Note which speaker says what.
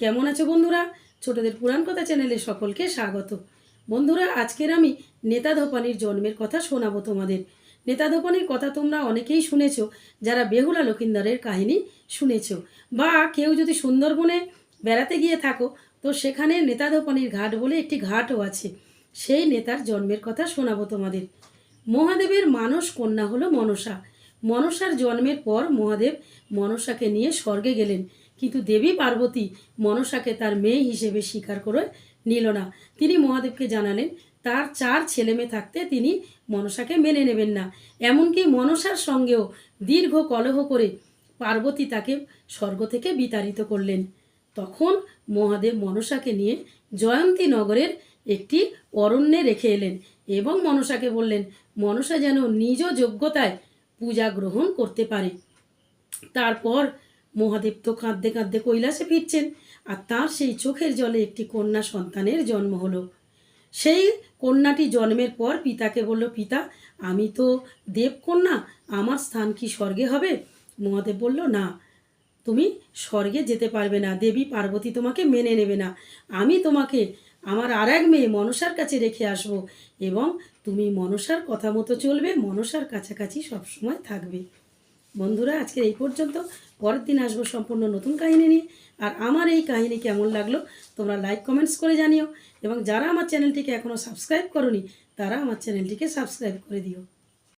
Speaker 1: কেমন আছো বন্ধুরা? ছোটদের পুরাণ কথা চ্যানেলে সকলকে স্বাগত। বন্ধুরা, আজকের আমি নেতা ধোপানির জন্মের কথা শোনাবো তোমাদের। নেতা ধোপানির কথা তোমরা অনেকেই শুনেছ, যারা বেহুলা লক্ষিন্দারের কাহিনী শুনেছ। বা কেউ যদি সুন্দরবনে বেড়াতে গিয়ে থাকো, তো সেখানে নেতা ধোপানির ঘাট বলে একটি ঘাটও আছে। সেই নেতার জন্মের কথা শোনাবো তোমাদের। মহাদেবের মানস কন্যা হলো মনসা। মনসার জন্মের পর মহাদেব মনসাকে নিয়ে স্বর্গে গেলেন। কিন্তু দেবী পার্বতী মনসাকে তার মেয়ে হিসেবে স্বীকার করে নিল না। তিনি মহাদেবকে জানালেন, তার চার ছেলে মেয়ে থাকতে তিনি মনসাকে মেনে নেবেন না। এমনকি মনসার সঙ্গেও দীর্ঘ কলহ করে পার্বতী তাকে স্বর্গ থেকে বিতাড়িত করলেন। তখন মহাদেব মনসাকে নিয়ে জয়ন্তী নগরের একটি অরণ্যে রেখে এলেন এবং মনসাকে বললেন, মনসা যেন নিজ যোগ্যতায় পূজা গ্রহণ করতে পারে। তারপর মহাদেব তো কাঁদতে কাঁদতে কৈলাসে ফিরছেন, আর তার সেই চোখের জলে একটি কন্যা সন্তানের জন্ম হলো। সেই কন্যাটি জন্মের পর পিতাকে বলল, পিতা, আমি তো দেবকন্যা, আমার স্থান কি স্বর্গে হবে? মহাদেব বলল, না, তুমি স্বর্গে যেতে পারবে না, দেবী পার্বতী তোমাকে মেনে নেবে না। আমি তোমাকে, আমার আর এক মেয়ে মনসার কাছে রেখে আসব এবং তুমি মনসার কথা মতো চলবে, মনসার কাছাকাছি সবসময় থাকবে। বন্ধুরা আজকে এই পর্যন্ত। পরের দিন আসব সম্পূর্ণ নতুন কাহিনী নিয়ে। আর আমার এই কাহিনী কেমন লাগল, তোমরা লাইক কমেন্টস করে জানিও। এবং যারা আমার চ্যানেলটিকে এখনও সাবস্ক্রাইব করনি, তারা আমার চ্যানেলটিকে সাবস্ক্রাইব করে দিও।